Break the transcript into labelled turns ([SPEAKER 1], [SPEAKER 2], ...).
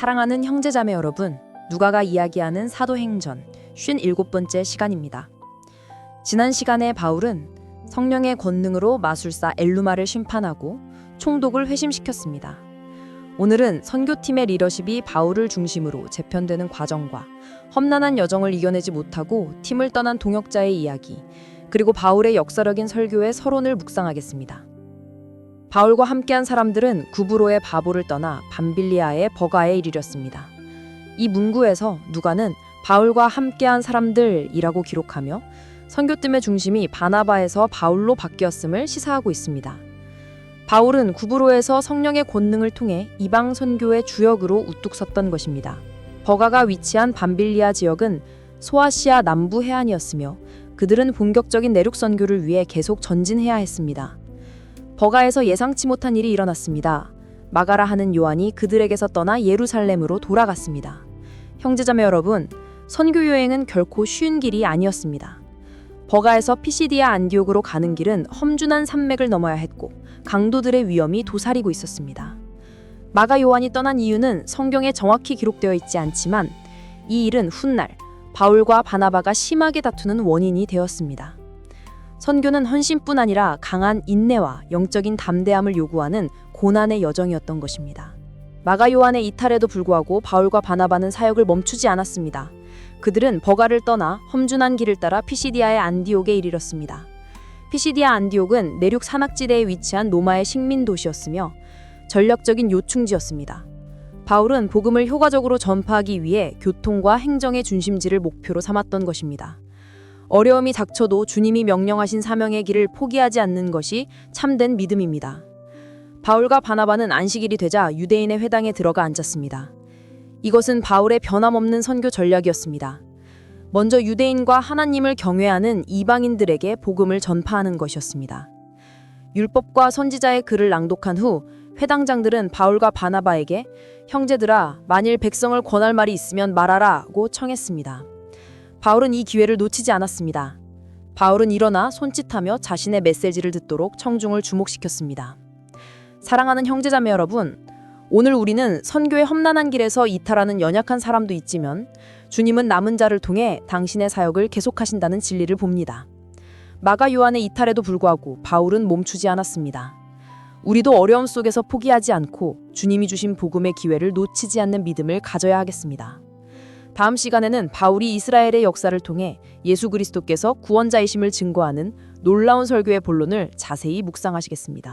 [SPEAKER 1] 사랑하는 형제자매 여러분, 누가가 이야기하는 사도행전 57번째 시간입니다. 지난 시간에 바울은 성령의 권능으로 마술사 엘루마를 심판하고 총독을 회심시켰습니다. 오늘은 선교팀의 리더십이 바울을 중심으로 재편되는 과정과 험난한 여정을 이겨내지 못하고 팀을 떠난 동역자의 이야기, 그리고 바울의 역사적인 설교의 서론을 묵상하겠습니다. 바울과 함께한 사람들은 구브로의 바보를 떠나 밤빌리아의 버가에 이르렀습니다. 이 문구에서 누가는 바울과 함께한 사람들이라고 기록하며 선교팀의 중심이 바나바에서 바울로 바뀌었음을 시사하고 있습니다. 바울은 구브로에서 성령의 권능을 통해 이방 선교의 주역으로 우뚝 섰던 것입니다. 버가가 위치한 밤빌리아 지역은 소아시아 남부 해안이었으며 그들은 본격적인 내륙 선교를 위해 계속 전진해야 했습니다. 버가에서 예상치 못한 일이 일어났습니다. 마가라 하는 요한이 그들에게서 떠나 예루살렘으로 돌아갔습니다. 형제자매 여러분, 선교 여행은 결코 쉬운 길이 아니었습니다. 버가에서 피시디아 안디옥으로 가는 길은 험준한 산맥을 넘어야 했고 강도들의 위험이 도사리고 있었습니다. 마가 요한이 떠난 이유는 성경에 정확히 기록되어 있지 않지만 이 일은 훗날 바울과 바나바가 심하게 다투는 원인이 되었습니다. 선교는 헌신뿐 아니라 강한 인내와 영적인 담대함을 요구하는 고난의 여정이었던 것입니다. 마가 요한의 이탈에도 불구하고 바울과 바나바는 사역을 멈추지 않았습니다. 그들은 버가를 떠나 험준한 길을 따라 피시디아의 안디옥에 이르렀습니다. 피시디아 안디옥은 내륙 산악지대에 위치한 로마의 식민 도시였으며 전략적인 요충지였습니다. 바울은 복음을 효과적으로 전파하기 위해 교통과 행정의 중심지를 목표로 삼았던 것입니다. 어려움이 닥쳐도 주님이 명령하신 사명의 길을 포기하지 않는 것이 참된 믿음입니다. 바울과 바나바는 안식일이 되자 유대인의 회당에 들어가 앉았습니다. 이것은 바울의 변함없는 선교 전략이었습니다. 먼저 유대인과 하나님을 경외하는 이방인들에게 복음을 전파하는 것이었습니다. 율법과 선지자의 글을 낭독한 후 회당장들은 바울과 바나바에게 형제들아 만일 백성을 권할 말이 있으면 말하라고 청했습니다. 바울은 이 기회를 놓치지 않았습니다. 바울은 일어나 손짓하며 자신의 메시지를 듣도록 청중을 주목시켰습니다. 사랑하는 형제자매 여러분, 오늘 우리는 선교의 험난한 길에서 이탈하는 연약한 사람도 있지만 주님은 남은 자를 통해 당신의 사역을 계속하신다는 진리를 봅니다. 마가 요한의 이탈에도 불구하고 바울은 멈추지 않았습니다. 우리도 어려움 속에서 포기하지 않고 주님이 주신 복음의 기회를 놓치지 않는 믿음을 가져야 하겠습니다. 다음 시간에는 바울이 이스라엘의 역사를 통해 예수 그리스도께서 구원자이심을 증거하는 놀라운 설교의 본론을 자세히 묵상하시겠습니다.